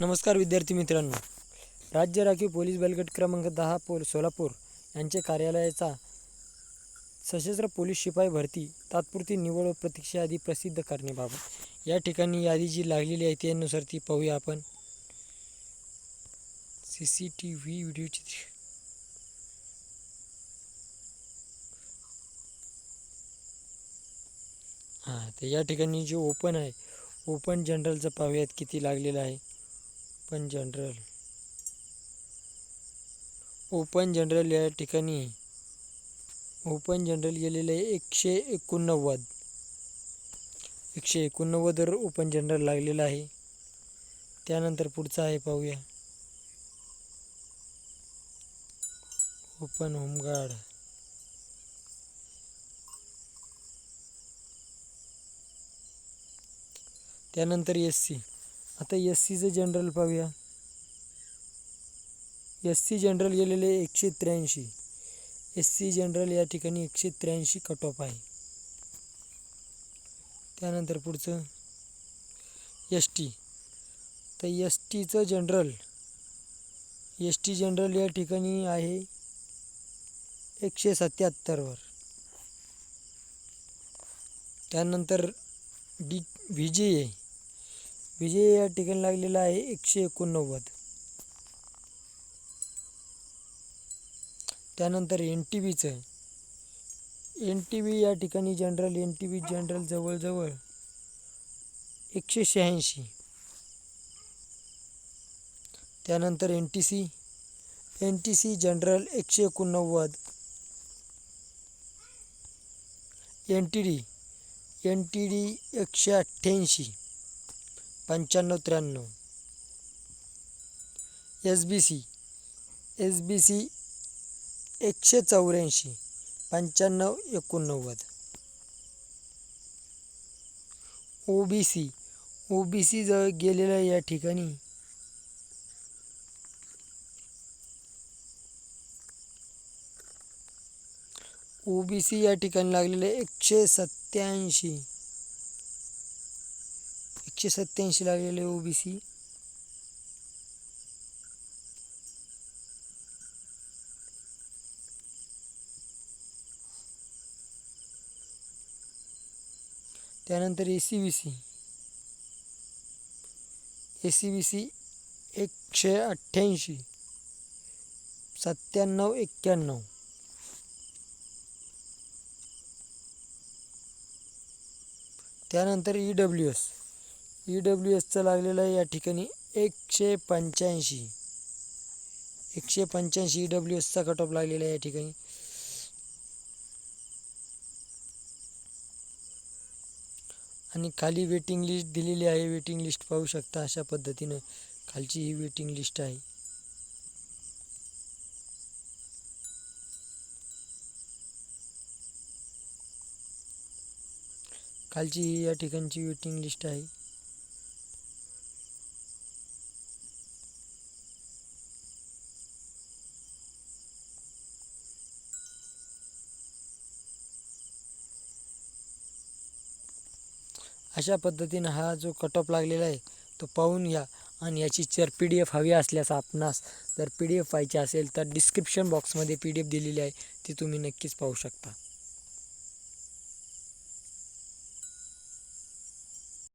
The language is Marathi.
नमस्कार विद्यार्थी मित्रांनो. राज्य राखीव पोलीस बलगट क्रमांक दहा पोल सोलापूर यांचे कार्यालयाचा सशस्त्र पोलीस शिपाई भरती तात्पुरती निवड व प्रतीक्षा यादी प्रसिद्ध करण्याबाबत. या ठिकाणी यादी जी लागलेली आहे त्यानुसार ती पाहूया आपण. C C T V video चित्र. हां तर या ठिकाणी जे ओपन आहे ओपन जनरलचं पाहूयात किती लागलेलं आहे. ओपन जनरल ओपन जनरल या ठिकाणी ओपन जनरल गेलेलं आहे एकशे एकोणनव्वद. एकशे एकोणनव्वदवर ओपन जनरल लागलेलं आहे. त्यानंतर पुढचं आहे पाहूया. ओपन होमगार्ड त्यानंतर एस सी आता एस सीचं जनरल पाहूया. एस सी जनरल गेलेले एकशे त्र्याऐंशी. एस सी जनरल या ठिकाणी एकशे त्र्याऐंशी कट ऑफ आहे. त्यानंतर पुढचं एस टी तर एस टीचं जनरल एस टी जनरल या ठिकाणी आहे एकशे सत्याहत्तरवर. त्यानंतर डी व्ही जे ए विजय या ठिकाणी लागलेला आहे एकशे एकोणनव्वद. त्यानंतर एन टी व्हीचं. एन टी व्ही या ठिकाणी general N T V general जवळजवळ एकशे शहाऐंशी. त्यानंतर N T C N T C general एकशे एकोणनव्वद. N T D N T D एकशे अठ्ठ्याऐंशी. पंच्याण्णव त्र्याण्णव. S B C S B C एकशे चौऱ्याऐंशी पंच्याण्णव एकोणनव्वद. ओ बी सी ओ बी सी जवळ गेलेल्या या ठिकाणी ओ बी सी या ठिकाणी लागलेले एकशे सत्याऐंशी एकशे सत्याऐंशी लागलेले ओ बी सी त्यानंतर A C B C A C B C एकशे अठ्ठ्याऐंशी, सत्त्याण्णव एक्क्याण्णव। त्यानंतर E W S E W एसचा लागलेला आहे या ठिकाणी एकशे पंच्याऐंशी. एकशे पंच्याऐंशी ई डब्ल्यू एसचा कट ऑफ लागलेला आहे या ठिकाणी. आणि खाली वेटिंग लिस्ट दिलेली आहे. वेटिंग लिस्ट पाहू शकता अशा पद्धतीनं खालची ही वेटिंग लिस्ट आहे. खालची ही या ठिकाणची वेटिंग लिस्ट आहे. अशा पद्धतीनं हा जो कटऑफ लागलेला आहे तो पाहून घ्या. आणि याची जर पी डी एफ हवी असल्यास आपणास जर पी डी एफ पाहिजे असेल तर डिस्क्रिप्शन बॉक्समध्ये पी डी एफ दिलेली आहे ती तुम्ही नक्कीच पाहू शकता.